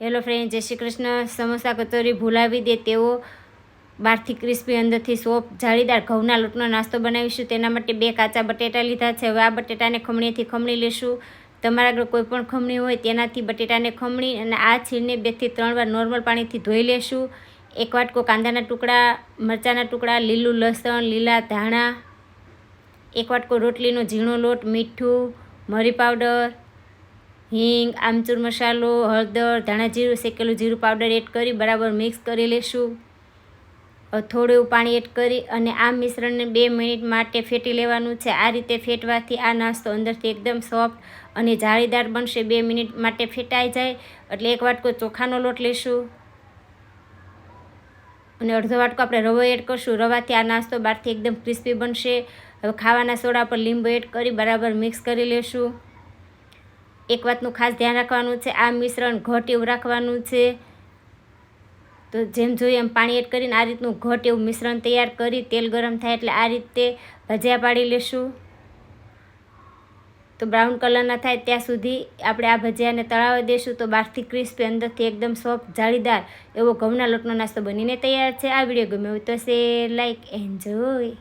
Hello friend, જય શ્રી કૃષ્ણ. સમોસા કચોરી ભૂલાવી દે તેવો બહારથી ક્રિસ્પી અંદરથી સોપ, જાળીદાર ઘઉંના લોટનો નાસ્તો બનાવીશું. તેના માટે બે કાચા બટેટા લીધા છે. હવે આ બટેટાને ખમણીથી ખમણી લેશું. તમારા આગળ કોઈ પણ ખમણી હોય તેનાથી બટેટાને ખમણી અને આ છીણને બેથી ત્રણ વાર નોર્મલ પાણીથી ધોઈ લેશું. એક વાટકો કાંદાના ટુકડા, મરચાંના ટુકડા, લીલું લસણ, લીલા ધાણા, એક વાટકો રોટલીનો ઝીણો લોટ, મીઠું, મરી પાવડર હિંગ, આમચૂર મસાલો, હળદર, ધાણા જીરું, શેકેલું જીરું પાવડર એડ કરી બરાબર મિક્સ કરી લેશું. થોડું પાણી એડ કરી અને આ મિશ્રણને બે મિનિટ માટે ફેટી લેવાનું છે. આ રીતે ફેટવાથી આ નાસ્તો અંદરથી એકદમ સોફ્ટ અને જાળીદાર બનશે. બે મિનિટ માટે ફેટાઈ જાય. એટલે એક વાટકો ચોખાનો લોટ લેશું. અને અડધો વાટકો આપણે રવો એડ કરશું. રવાથી આ નાસ્તો બહારથી એકદમ ક્રિસ્પી બનશે. હવે ખાવાના સોડા પર લીંબુ એડ કરી બરાબર મિક્સ કરી લેશું. એક વાતનું ખાસ ધ્યાન રાખવાનું છે, આ મિશ્રણ ઘટ એવું રાખવાનું છે. તો જેમ જોઈએ એમ પાણી એડ કરીને આ રીતનું ઘટ એવું મિશ્રણ તૈયાર કરી તેલ ગરમ થાય એટલે આ રીતે ભજીયા પાડી લેશું. તો બ્રાઉન કલરના થાય ત્યાં સુધી આપણે આ ભજીયાને તળાવવા દેશું. તો બહારથી ક્રિસ્પી, અંદરથી એકદમ સોફ્ટ, જાળીદાર એવો ઘઉંના લોટનો નાસ્તો બનીને તૈયાર છે. આ વીડિયો ગમ્યો તો સે લાઈક એન્જોય.